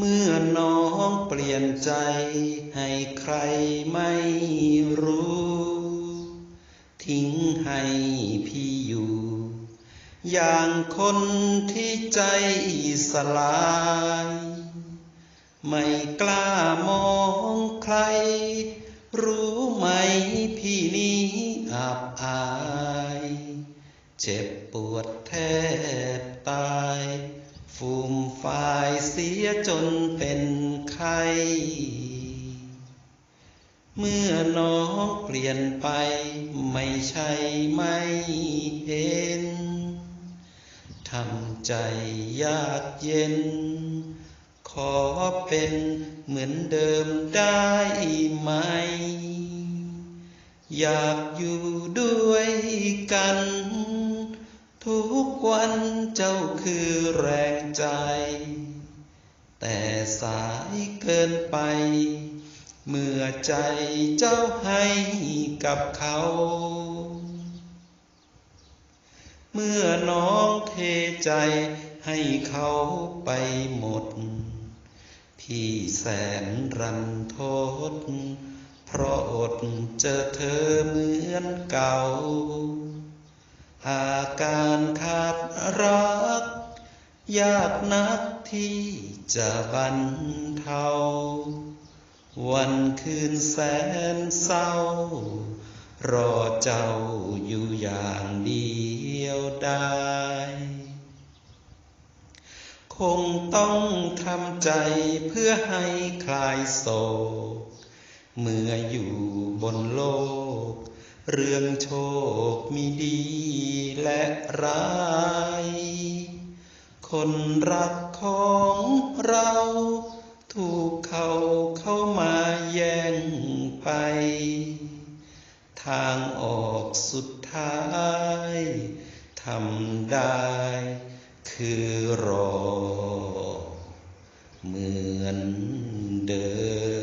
เมื่อน้องเปลี่ยนใจให้ใครไม่รู้ ทิ้งให้พี่อยู่ อย่างคนที่ใจสลาย ไม่กล้ามองใคร รู้ไหมพี่นี้อับอาย เจ็บปวดแทบตาย ฟูมฟายเสียจนเป็นไข้เมื่อน้องเปลี่ยนไปไม่ใช่ไม่เห็น ทำใจยากเย็น ขอเป็นเหมือนเดิมได้ไหม อยากอยู่ด้วยกัน ทุกวันเจ้าคือแรงใจ แต่สายเกินไป เมื่อใจเจ้าให้กับเขา เมื่อน้องเทใจให้เขาไปหมด พี่แสนรันทด เพราะอดเจอเธอเหมือนเก่า อาการขาดรัก ยากนักที่จะบรรเทา วันคืนแสนเศร้า รอเจ้าอยู่อย่างเดียวได้ คงต้องทำใจเพื่อให้คลายโศก เมื่ออยู่บนโลก เรื่องโชคมีดีและร้าย คนรักของเรา ถูกเขาเข้ามาแย่งไป ทางออกสุดท้ายทำได้ คือรอ เหมือนเดิ